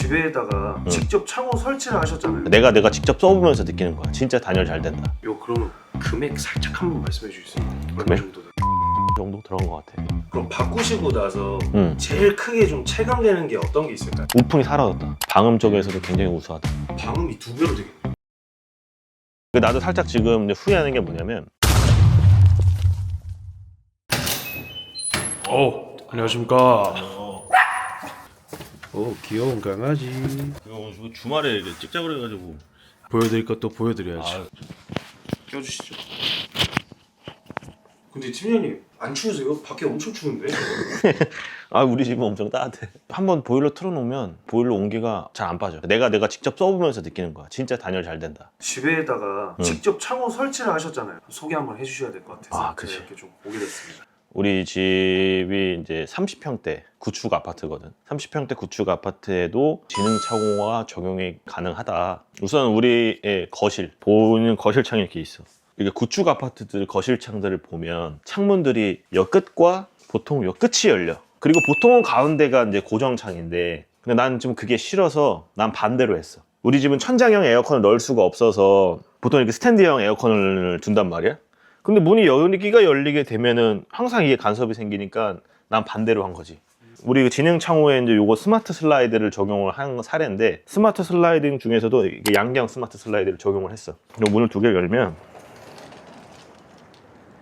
집에다가 응. 직접 창호 설치를 하셨잖아요. 내가 내가 직접 써보면서 느끼는 거야. 진짜 단열 잘 된다. 요 그러면 금액 살짝 한번 말씀해 주실 수 있나요? 얼마 금액? 정도? 그 정도 들어간 것 같아. 그럼 바꾸시고 나서 응. 제일 크게 좀 체감되는 게 어떤 게 있을까요? 우풍이 사라졌다. 방음 쪽에서도 굉장히 우수하다. 방음이 두 배로 되겠네요. 그 나도 살짝 지금 이제 후회하는 게 뭐냐면 어 안녕하십니까. 오 귀여운 강아지. 이거 주말에 찍자 그래가지고 보여드릴 것도 보여드려야지. 아. 껴주시죠. 근데 팀장님 안 추우세요? 밖에 엄청 추운데. 아 우리 집은 엄청 따뜻해. 한번 보일러 틀어놓으면 보일러 온기가 잘 안 빠져. 내가 내가 직접 써보면서 느끼는 거야. 진짜 단열 잘 된다. 집에다가 응. 직접 창호 설치를 하셨잖아요. 소개 한번 해주셔야 될 것 같아서 아, 그치. 이렇게 좀 보게 됐습니다. 우리 집이 이제 30평대 구축 아파트거든. 30평대 구축 아파트에도 지능 차공화 적용이 가능하다. 우선 우리의 거실, 보이는 거실 창이 이렇게 있어. 이게 구축 아파트들 거실 창들을 보면 창문들이 여 끝과 보통 여 끝이 열려. 그리고 보통은 가운데가 이제 고정창인데, 근데 난 좀 그게 싫어서 난 반대로 했어. 우리 집은 천장형 에어컨을 넣을 수가 없어서 보통 이렇게 스탠드형 에어컨을 둔단 말이야. 근데 문이 열기가 열리게 되면은 항상 이게 간섭이 생기니까 난 반대로 한 거지. 우리 그 진행 창호에 이제 요거 스마트 슬라이드를 적용을 한 사례인데 스마트 슬라이딩 중에서도 이게 양경 스마트 슬라이드를 적용을 했어. 요 문을 두 개 열면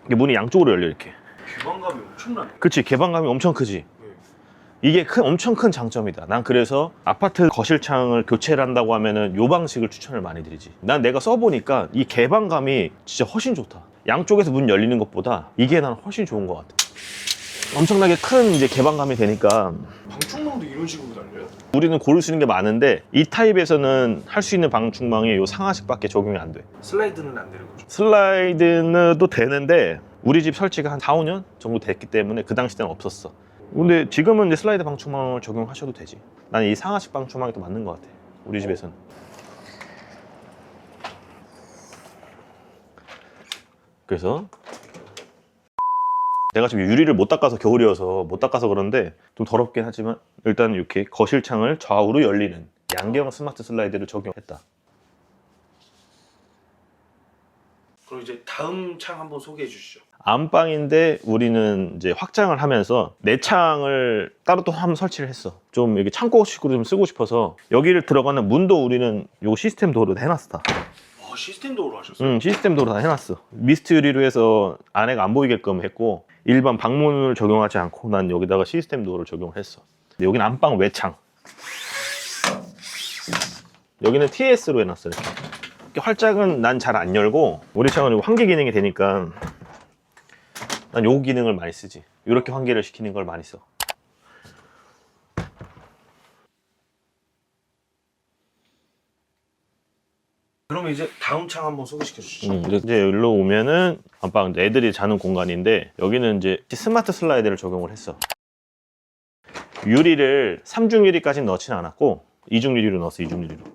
이게 문이 양쪽으로 열려 이렇게. 개방감이 엄청나네. 그치 개방감이 엄청 크지. 이게 큰 엄청 큰 장점이다. 난 그래서 아파트 거실창을 교체를 한다고 하면은 요 방식을 추천을 많이 드리지. 난 내가 써보니까 이 개방감이 진짜 훨씬 좋다. 양쪽에서 문 열리는 것보다 이게 난 훨씬 좋은 것 같아. 엄청나게 큰 이제 개방감이 되니까 방충망도 이런 식으로 달려요? 우리는 고를 수 있는 게 많은데 이 타입에서는 할 수 있는 방충망이 요 상하식밖에 적용이 안 돼. 슬라이드는 안 되는 거죠. 슬라이드도 되는데 우리 집 설치가 한 4, 5년 정도 됐기 때문에 그 당시 때는 없었어. 근데 지금은 이제 슬라이드 방충망을 적용하셔도 되지. 난이 상하식 방충망이 더 맞는 것 같아. 우리 집에서는. 그래서 내가 지금 유리를 못 닦아서 겨울이어서 못 닦아서 그런데 좀 더럽긴 하지만 일단 이렇게 거실 창을 좌우로 열리는 양경 스마트 슬라이드를 적용했다. 그럼 이제 다음 창 한번 소개해 주시죠. 안방인데 우리는 이제 확장을 하면서 내 창을 따로 또 한번 설치를 했어. 좀 이게 창고식으로 좀 쓰고 싶어서 여기를 들어가는 문도 우리는 요 시스템 도어로 다 해놨어. 와 시스템 도어로 하셨어요? 응, 시스템 도어로 다 해놨어. 미스트 유리로 해서 안에가 안 보이게끔 했고 일반 방문을 적용하지 않고 난 여기다가 시스템 도어를 적용을 했어. 근데 여기는 안방 외창. 여기는 TS로 해놨어 이렇게. 활짝은 난 잘 안 열고 우리 창은 환기 기능이 되니까 난 요 기능을 많이 쓰지. 이렇게 환기를 시키는 걸 많이 써. 그러면 이제 다음 창 한번 소개시켜 주시죠. 음, 이제 이제 여기로 오면은 안방 이제 애들이 자는 공간인데 여기는 이제 스마트 슬라이드를 적용을 했어. 유리를 3중 유리까지는 넣진 않았고 2중 유리로 넣었어. 2중 유리로.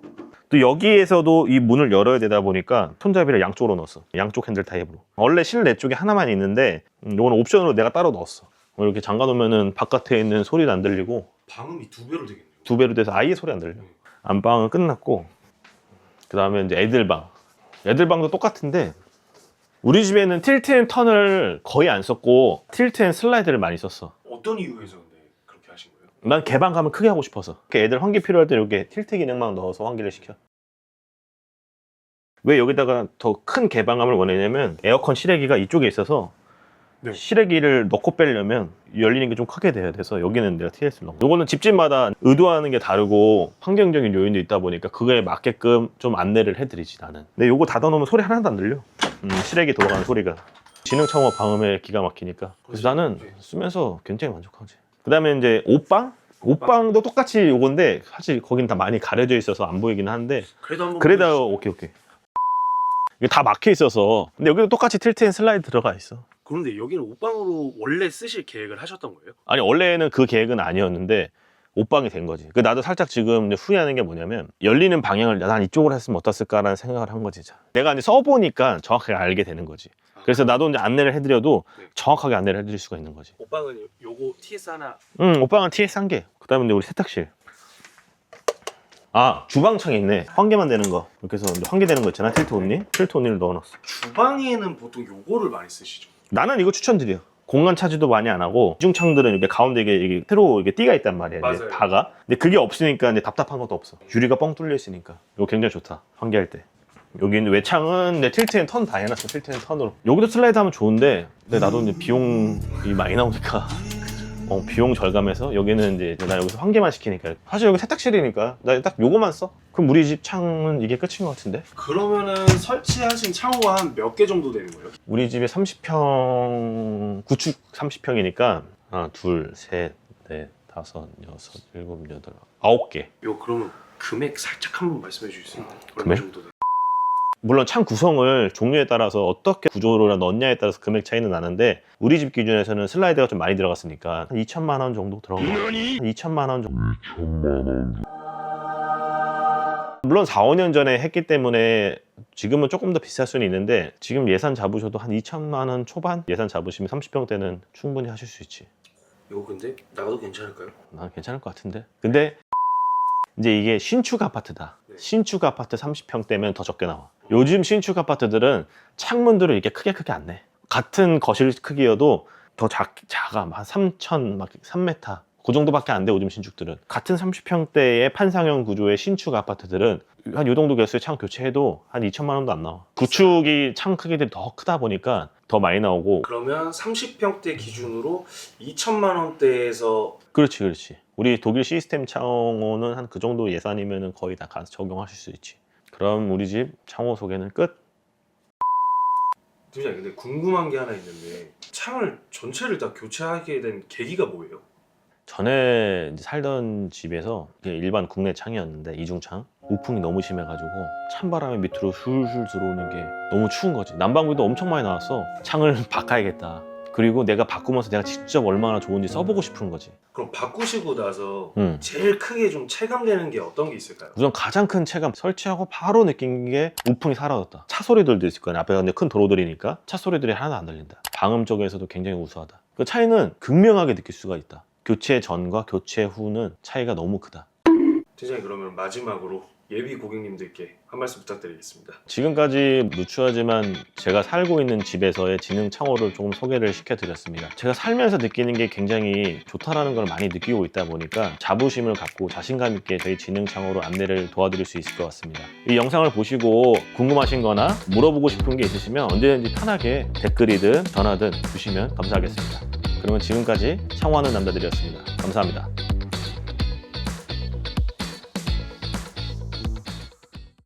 또 여기에서도 이 문을 열어야 되다 보니까 손잡이를 양쪽으로 넣었어. 양쪽 핸들 타입으로. 원래 실내 쪽에 하나만 있는데 음, 요거는 옵션으로 내가 따로 넣었어. 이렇게 잠가 놓으면은 바깥에 있는 소리도 안 들리고 방음이 두 배로 되겠네요. 두 배로 돼서 아예 소리 안 들려. 안방은 끝났고 그 다음에 이제 애들 방. 애들 방도 똑같은데 우리 집에는 틸트 앤 턴을 거의 안 썼고 틸트 앤 슬라이드를 많이 썼어. 어떤 이유에서 난 개방감을 크게 하고 싶어서. 이렇게 애들 환기 필요할 때 이렇게 틸트 기능만 넣어서 환기를 시켜. 왜 여기다가 더 큰 개방감을 원하냐면 에어컨 실외기가 이쪽에 있어서 네. 실외기를 넣고 빼려면 열리는 게 좀 크게 돼야 돼서 여기는 내가 TS를 넣은 거야. 요거는 집집마다 의도하는 게 다르고 환경적인 요인도 있다 보니까 그거에 맞게끔 좀 안내를 해드리지 나는. 근데 요거 닫아놓으면 소리 하나도 안 들려. 음, 실외기 돌아가는 소리가. 지능 창호 방음에 기가 막히니까. 그래서 나는 쓰면서 굉장히 만족하지. 그 다음에 이제 옷방? 옷방도 똑같이 요건데 사실 거긴 다 많이 가려져 있어서 안 보이긴 한데 그래도 한번 그래도 보여주시죠. 오케이 오케이. 이게 다 막혀 있어서 근데 여기도 똑같이 틸트 앤 슬라이드 들어가 있어. 그런데 여기는 옷방으로 원래 쓰실 계획을 하셨던 거예요? 아니 원래는 그 계획은 아니었는데 옷방이 된 거지. 그 나도 살짝 지금 이제 후회하는 게 뭐냐면 열리는 방향을 난 이쪽으로 했으면 어땠을까라는 생각을 한 거지. 내가 이제 써보니까 정확하게 알게 되는 거지. 그래서 나도 이제 안내를 해드려도 네. 정확하게 안내를 해드릴 수가 있는 거지. 요- 요거 TS 하나 응, 옷방은 TS 한 개. 그다음에 이제 우리 세탁실. 아 주방창 있네 환기만 되는 거 이렇게 해서 환기되는 거 있잖아 틸트 온리 틸트 온리를 넣어놨어 주방에는 보통 요거를 많이 쓰시죠. 나는 이거 추천드려 공간 차지도 많이 안 하고 이중창들은 이렇게 가운데 이게, 이게 새로 이게 띠가 있단 말이야 맞아요. 다가 근데 그게 없으니까 이제 답답한 것도 없어 유리가 뻥 뚫려 있으니까 이거 굉장히 좋다 환기할 때 여기는 외창은 내 틸트엔 턴다 해놨어 틸트엔 턴으로 여기도 슬라이드 하면 좋은데 근데 나도 이제 비용이 많이 나오니까 어, 비용 절감해서 여기는 이제 나 여기서 환기만 시키니까 사실 여기 세탁실이니까 나 딱 요거만 써 그럼 우리 집 창은 이게 끝인 것 같은데 그러면은 설치하신 창호가 한 몇 개 정도 되는 거예요? 우리 집에 30평 구축 30평이니까 하나 둘셋넷 다섯 여섯 일곱 여덟 아홉 개요 그러면 금액 살짝 한번 말씀해 주실 수 있나요? 얼마 금액? 정도 돼요? 물론 창 구성을 종류에 따라서 어떻게 구조를 넣냐에 따라서 금액 차이는 나는데 우리 집 기준에서는 슬라이드가 좀 많이 들어갔으니까 한 2천만 원 정도 들어간 거 같아요. 한 2천만 원 정도. 물론 4, 5년 전에 했기 때문에 지금은 조금 더 비쌀 수는 있는데 지금 예산 잡으셔도 한 2천만 원 초반 예산 잡으시면 30평대는 충분히 하실 수 있지. 요거 근데 나가도 괜찮을까요? 난 괜찮을 것 같은데. 근데 이제 이게 신축 아파트다. 네. 신축 아파트 30평대면 더 적게 나와. 요즘 신축 아파트들은 창문들을 이렇게 크게 크게 안 내. 같은 거실 크기여도 더 작, 작아. 한 3천, 막 3m. 그 정도밖에 안 돼, 요즘 신축들은. 같은 30평대의 판상형 구조의 신축 아파트들은 한 요 정도 개수의 창 교체해도 한 2천만 원도 안 나와. 구축이 창 크기들이 더 크다 보니까 더 많이 나오고. 그러면 30평대 기준으로 2천만 원대에서 그렇지, 그렇지. 우리 독일 시스템 창호는 한 그 정도 예산이면 거의 다 가서 적용하실 수 있지. 그럼 우리 집 창호 소개는 끝. 팀장님 근데 궁금한 게 하나 있는데 창을 전체를 다 교체하게 된 계기가 뭐예요? 전에 살던 집에서 그냥 일반 국내 창이었는데 이중창 우풍이 너무 심해가지고 찬바람이 밑으로 술술 들어오는 게 너무 추운 거지 난방비도 엄청 많이 나왔어 창을 바꿔야겠다 그리고 내가 바꾸면서 내가 직접 얼마나 좋은지 써보고 싶은 거지. 그럼 바꾸시고 나서 음. 제일 크게 좀 체감되는 게 어떤 게 있을까요? 우선 가장 큰 체감 설치하고 바로 느낀 게 우풍이 사라졌다. 차 소리들도 있을 거야 앞에 근데 큰 도로들이니까 차 소리들이 하나도 안 들린다. 방음 쪽에서도 굉장히 우수하다. 그 차이는 극명하게 느낄 수가 있다. 교체 전과 교체 후는 차이가 너무 크다. 팀장님 그러면 마지막으로 예비 고객님들께 한 말씀 부탁드리겠습니다. 지금까지 누추하지만 제가 살고 있는 집에서의 지능 창호를 조금 소개를 시켜드렸습니다. 제가 살면서 느끼는 게 굉장히 좋다라는 걸 많이 느끼고 있다 보니까 자부심을 갖고 자신감 있게 저희 지능 창호로 안내를 도와드릴 수 있을 것 같습니다. 이 영상을 보시고 궁금하신 거나 물어보고 싶은 게 있으시면 언제든지 편하게 댓글이든 전화든 주시면 감사하겠습니다. 그러면 지금까지 창호하는 남자들이었습니다. 감사합니다.